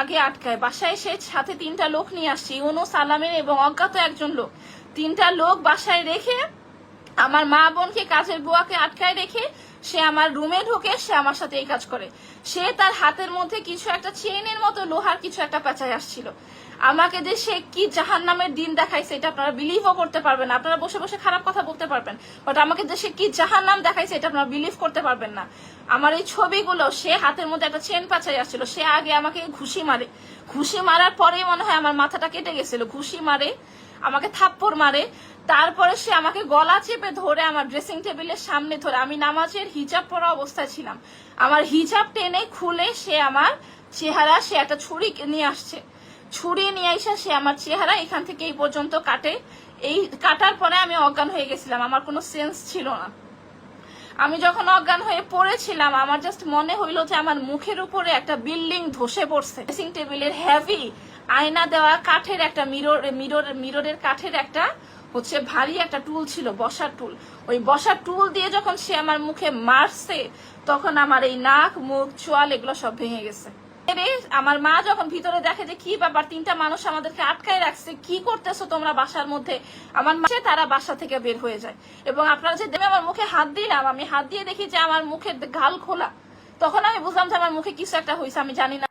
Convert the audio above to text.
আগে আটকায়। বাসায় এসে সাথে তিনটা লোক নিয়ে আসছি ইউনুস, সালামের এবং অজ্ঞাত একজন লোক। তিনটা লোক বাসায় রেখে আমার মা বোনকে কাজের বুয়াকে আটকায় রেখে সে আমার রুমে ঢুকে, সে আমার সাথে এই কাজ করে। সে তার হাতের মধ্যে কিছু একটা চেনের মতো লোহার কিছু একটা পেঁচায় আসছিল। আমাকে যে সে কি জাহান নামের দিন দেখাইছে, এটা আপনারা বিলিভও করতে পারবেন আপনারা বসে বসে খারাপ কথা বলতে পারবেন বাট আমাকে যে সে কি জাহান নাম দেখাইছে, এটা আপনারা বিলিভ করতে পারবেন না। আমার এই ছবিগুলো, সে হাতের মধ্যে একটা চেন পাচাই আসছিল, সে আগে আমাকে ঘুষি মারে। ঘুষি মারার পরেই মনে হয় আমার মাথাটা কেটে গেছিল। ঘুষি মারে, আমাকে থাপ্পড় মারে, তারপরে সে আমাকে গলা চেপে ধরে আমার ড্রেসিং টেবিলের সামনে ধরে, আমি নামাজের হিজাব পরা অবস্থায় ছিলাম। আমার হিজাব টেনে খুলে সে আমার চেহারা, সে একটা ছুরি নিয়ে আসছে। ছুরি নিয়ে এসে সে আমার চেহারা এখান থেকে এই পর্যন্ত কাটে। এই কাটার পরে আমি অজ্ঞান হয়ে গেছিলাম, আমার কোনো সেন্স ছিল না। আমি যখন অজ্ঞান হয়ে পড়েছিলাম, আমার জাস্ট মনে হইল যে আমার মুখের উপরে একটা বিল্ডিং ধসে পড়ছে। ড্রেসিং টেবিলের হেভি আয়না দেওয়া কাঠের একটা মিরর মিরর মিররের কাঠের একটা হচ্ছে ভারী একটা টুল ছিল, বসার টুল ওই বসার টুল দিয়ে যখন সে আমার মুখে মারছে, তখন আমার এই নাক, মুখ, চোয়াল, এগুলো সব ভেঙে গেছে। আমার মা যখন ভিতরে দেখে যে কি ব্যাপার, তিনটা মানুষ আমাদেরকে আটকায় রাখছে, কি করতেছো তোমরা বাসার মধ্যে? আমার মাসে তারা বাসা থেকে বের হয়ে যায়। এবং আপনারা যে দেবে আমার মুখে হাত দিলাম, আমি হাত দিয়ে দেখি যে আমার মুখের গাল খোলা। তখন আমি বুঝলাম যে আমার মুখে কিছু একটা হয়েছে আমি জানি না।